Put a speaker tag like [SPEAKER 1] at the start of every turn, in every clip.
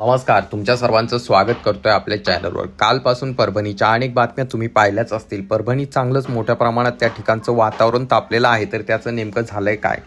[SPEAKER 1] नमस्कार तुमच्या सर्वांचं स्वागत करतोय आपल्या चॅनलवर. कालपासून परभणीच्या अनेक बातम्या तुम्ही पाहिल्याच असतील. परभणी चांगलंच मोठ्या प्रमाणात त्या ठिकाणचं वातावरण तापलेलं आहे तर त्याचं नेमकं झालंय काय?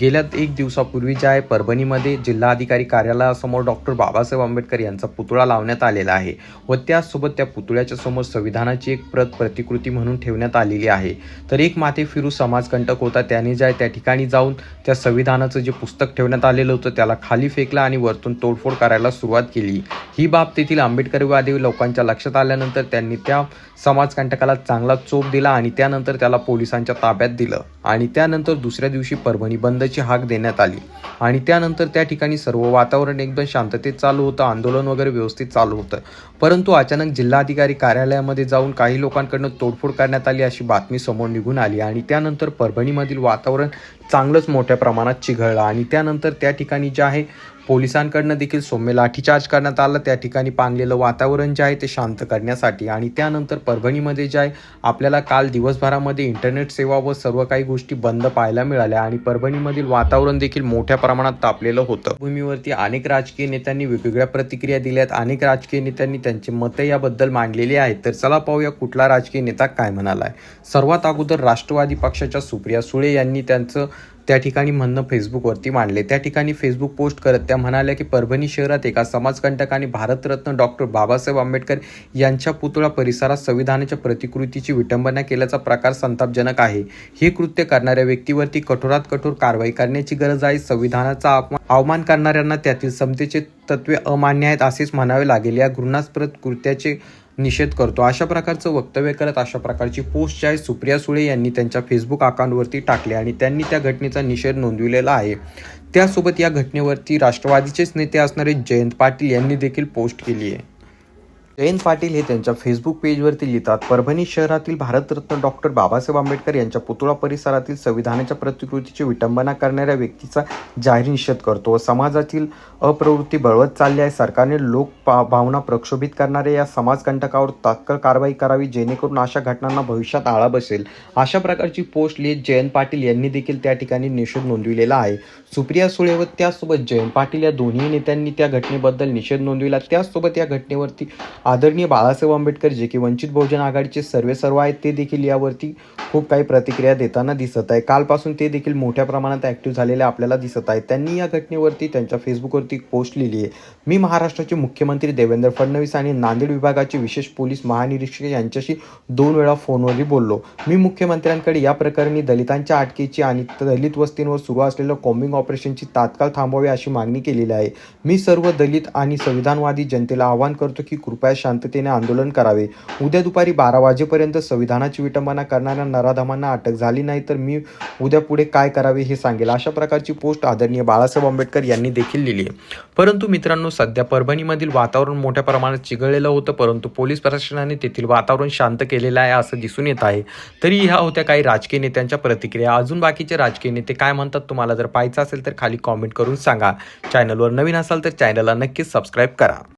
[SPEAKER 1] गेल्या एक दिवसापूर्वी जे आहे परभणीमध्ये जिल्हाधिकारी कार्यालयासमोर डॉक्टर बाबासाहेब आंबेडकर यांचा पुतळा लावण्यात आलेला आहे व त्याचसोबत त्या पुतळ्याच्या समोर संविधानाची एक प्रत प्रतिकृती म्हणून ठेवण्यात आलेली आहे. तर एक माथे फिरू समाजकंटक होता त्याने जे आहे त्या ठिकाणी जाऊन त्या संविधानाचं जे पुस्तक ठेवण्यात आलेलं होतं त्याला खाली फेकलं आणि वरतून तोडफोड करायला सुरुवात केली. ही बाब तेथील आंबेडकरवादी लोकांच्या लक्षात आल्यानंतर त्यांनी त्या समाजकंटकाला चांगला चोप दिला आणि त्यानंतर त्याला पोलिसांच्या ताब्यात दिलं. आणि त्यानंतर दुसऱ्या दिवशी परभणी बंदची हाक देण्यात आली. आणि त्यानंतर त्या ठिकाणी सर्व वातावरण एकदम शांततेत चालू होतं आंदोलन वगैरे व्यवस्थित चालू होतं. परंतु अचानक जिल्हाधिकारी कार्यालयामध्ये जाऊन काही लोकांकडनं तोडफोड करण्यात आली अशी बातमी समोर निघून आली आणि त्यानंतर परभणीमधील वातावरण चांगलंच मोठ्या प्रमाणात चिघळलं. आणि त्यानंतर त्या ठिकाणी जे आहे पोलिसांकडनं देखील सौम्य लाठीचार्ज करण्यात आला. त्या ठिकाणी पांगलेलं वातावरण जे आहे ते शांत करण्यासाठी आणि त्यानंतर परभणीमध्ये जे आहे आपल्याला काल दिवसभरामध्ये इंटरनेट सेवा व सर्व काही गोष्टी बंद पाहायला मिळाल्या आणि परभणीमधील वातावरण देखील मोठ्या प्रमाणात तापलेलं होतं. भूमीवरती अनेक राजकीय नेत्यांनी वेगवेगळ्या प्रतिक्रिया दिल्यात. अनेक राजकीय नेत्यांनी त्यांची मतं याबद्दल मांडलेली आहेत. तर चला पाहूया कुठला राजकीय नेता काय म्हणाला आहे सर्वात अगोदर राष्ट्रवादी पक्षाच्या सुप्रिया सुळे यांनी त्यांचं त्या ठिकाणी म्हणणं फेसबुकवरती मांडले. त्या ठिकाणी फेसबुक पोस्ट करत त्या म्हणाल्या की परभणी शहरात एका समाजकंटक आणि भारतरत्न डॉक्टर बाबासाहेब आंबेडकर यांच्या पुतळा परिसरात संविधानाच्या प्रतिकृतीची विटंबना केल्याचा प्रकार संतापजनक आहे. हे कृत्य करणाऱ्या व्यक्तीवरती कठोरात कठोर कारवाई करण्याची गरज आहे. संविधानाचा अपमान अवमान करणाऱ्यांना त्यातील समतेचे तत्वे अमान्य आहेत असेच म्हणावे लागेल. या घृणास्पद कृत्याचे निषेध करतो. अशा प्रकारचं वक्तव्य करत अशा प्रकारची पोस्ट जी आहे सुप्रिया सुळे यांनी त्यांच्या फेसबुक अकाउंटवरती टाकली आणि त्यांनी त्या घटनेचा निषेध नोंदविलेला आहे. त्यासोबत या घटनेवरती राष्ट्रवादीचेच नेते असणारे जयंत पाटील यांनी देखील पोस्ट केली आहे. जयंत पाटील हे त्यांच्या फेसबुक पेजवरती लिहितात परभणी शहरातील भारतरत्न डॉक्टर बाबासाहेब आंबेडकर यांच्या पुतळा परिसरातील संविधानाच्या प्रतिकृतीची विटंबना करणाऱ्या व्यक्तीचा जाहीर निषेध करतो. व समाजातील अप्रवृत्ती बळवत चालली आहे. सरकारने लोक पा- भावना प्रक्षोभित करणाऱ्या या समाजकंटकावर तात्काळ कारवाई करावी जेणेकरून अशा घटनांना भविष्यात आळा बसेल. अशा प्रकारची पोस्ट लिहित जयंत पाटील यांनी देखील त्या ठिकाणी निषेध नोंदविलेला आहे. सुप्रिया सुळे व त्यासोबत जयंत पाटील या दोन्ही नेत्यांनी त्या घटनेबद्दल निषेध नोंदविला. त्याचसोबत या घटनेवरती आदरणीय बाळासाहेब आंबेडकर जे की वंचित बहुजन आघाडीचे सर्वे सर्व आहेत ते देखील यावरती खूप काही प्रतिक्रिया देताना दिसत आहे. कालपासून ते देखील मोठ्या प्रमाणात ॲक्टिव्ह झालेले आपल्याला दिसत आहेत. त्यांनी या घटनेवरती त्यांच्या फेसबुकवरती पोस्ट लिहिली आहे. मी महाराष्ट्राचे मुख्यमंत्री देवेंद्र फडणवीस आणि नांदेड विभागाचे विशेष पोलीस महानिरीक्षक यांच्याशी दोन वेळा फोनवरही बोललो. मी मुख्यमंत्र्यांकडे या प्रकरणी दलितांच्या अटकेची आणि दलित वस्तींवर सुरू असलेल्या कॉम्बिंग ऑपरेशनची तात्काळ थांबवावी अशी मागणी केलेली आहे. मी सर्व दलित आणि संविधानवादी जनतेला आवाहन करतो की कृपया शांततेने आंदोलन करावे. उद्या दुपारी बारा वाजेपर्यंत संविधानाची विटंबना करणाऱ्या नराधमांना अटक झाली नाही तर मी उद्या पुढे काय करावे हे सांगेल अशा प्रकारची पोस्ट आदरणीय बाळासाहेब आंबेडकर यांनी देखील लिहिली आहे. परंतु मित्रांनो सध्या परभणीमधील वातावरण मोठ्या प्रमाणात चिघळलेलं होतं परंतु पोलीस प्रशासनाने तेथील वातावरण शांत केलेलं आहे असं दिसून येत आहे. तरी ह्या होत्या काही राजकीय नेत्यांच्या प्रतिक्रिया. अजून बाकीचे राजकीय नेते काय म्हणतात तुम्हाला जर पाहायचं असेल तर खाली कॉमेंट करून सांगा. चॅनलवर नवीन असाल तर चॅनलला नक्कीच सबस्क्राईब करा.